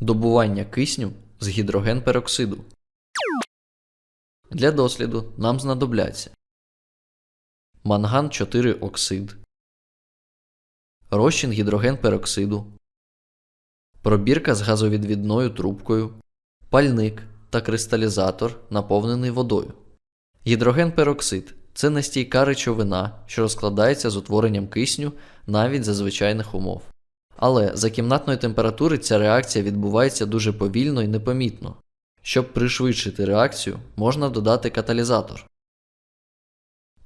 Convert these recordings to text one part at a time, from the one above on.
Добування кисню з гідрогенпероксиду. Для досліду нам знадобляться манган 4 оксид, розчин гідрогенпероксиду, пробірка з газовідвідною трубкою, пальник та кристалізатор, наповнений водою. Гідрогенпероксид це нестійка речовина, що розкладається з утворенням кисню навіть за звичайних умов. Але за кімнатної температури ця реакція відбувається дуже повільно і непомітно. Щоб пришвидшити реакцію, можна додати каталізатор.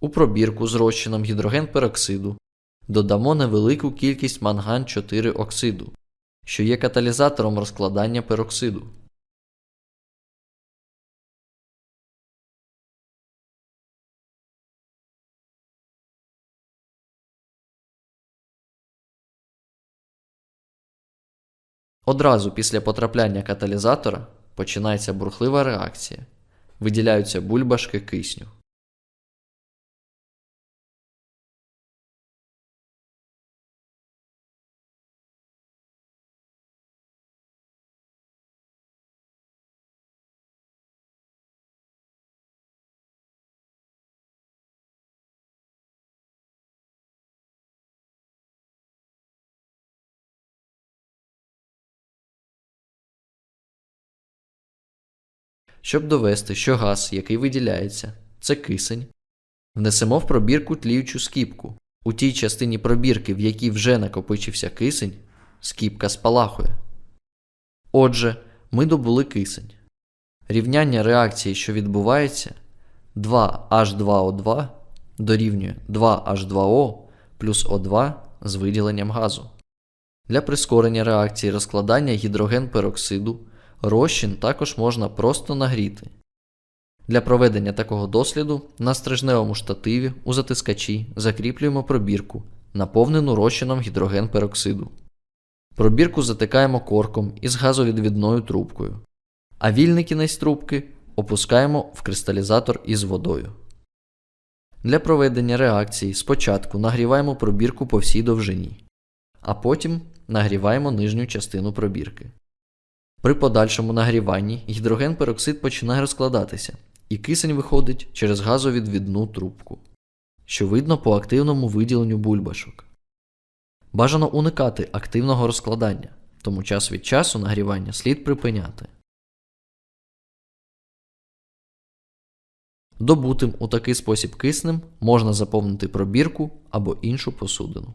У пробірку з розчином гідрогенпероксиду додамо невелику кількість манган 4 оксиду, що є каталізатором розкладання пероксиду. Одразу після потрапляння каталізатора починається бурхлива реакція. Виділяються бульбашки кисню. Щоб довести, що газ, який виділяється, це кисень, внесемо в пробірку тліючу скіпку. У тій частині пробірки, в якій вже накопичився кисень, скіпка спалахує. Отже, ми добули кисень. Рівняння реакції, що відбувається, 2H2O2 дорівнює 2H2O плюс O2 з виділенням газу. Для прискорення реакції розкладання гідрогенпероксиду розчин також можна просто нагріти. Для проведення такого досліду на стрижневому штативі у затискачі закріплюємо пробірку, наповнену розчином гідрогенпероксиду. Пробірку затикаємо корком із газовідвідною трубкою, а вільний кінець трубки опускаємо в кристалізатор із водою. Для проведення реакції спочатку нагріваємо пробірку по всій довжині, а потім нагріваємо нижню частину пробірки. При подальшому нагріванні гідрогенпероксид починає розкладатися, і кисень виходить через газовідвідну трубку, що видно по активному виділенню бульбашок. Бажано уникати активного розкладання, тому час від часу нагрівання слід припиняти. Добутим у такий спосіб киснем можна заповнити пробірку або іншу посудину.